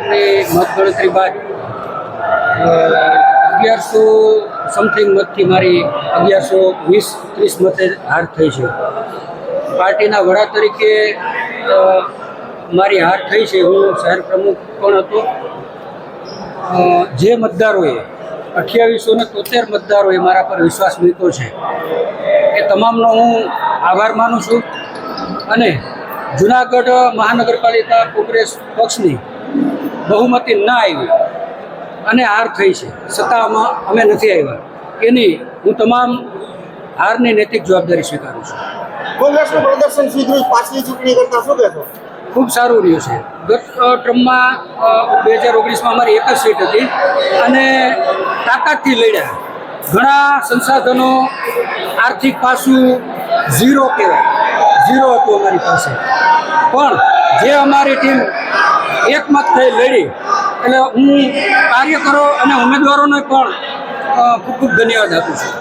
ની મતગણતરી બાદ અગિયારસો સમથિંગ મતથી મારી અગિયારસો વીસ, ત્રીસ મતે હાર થઈ છે. પાર્ટીના વડા તરીકે મારી હાર થઈ છે. હું શહેર પ્રમુખ પણ હતો. જે મતદારોએ, અઠ્યાવીસો ને તોતેર મતદારોએ મારા પર વિશ્વાસ મૂક્યો છે. એ તમામનો હું આભાર માનું છું. અને જુનાગઢ મહાનગરપાલિકા કોંગ્રેસ પક્ષની બહુમતી ના આવી. અને હાર થઈ છે. સત્તામાં અમે નથી આવ્યા. એની હું તમામ હારની નૈતિક જવાબદારી સ્વીકારું છું. કોંગ્રેસનું પ્રદર્શન સુધર્યું પાછલી ચૂંટણી કરતા શું કહેશો? ખૂબ સારું રહ્યું છે. ગત ટ્રમમાં બે હજાર ઓગણીસમાં અમારી એક જ સીટ હતી અને તાકાતથી લડ્યા. ઘણા સંસાધનો આર્થિક પાસું ઝીરો કહેવાય. ઝીરો હતું અમારી પાસે. પણ જે અમારી ટીમ એકમત થઈ લડી. એટલે હું કાર્યકરો અને ઉમેદવારોને પણ ખૂબ ખૂબ ધન્યવાદ આપું છું.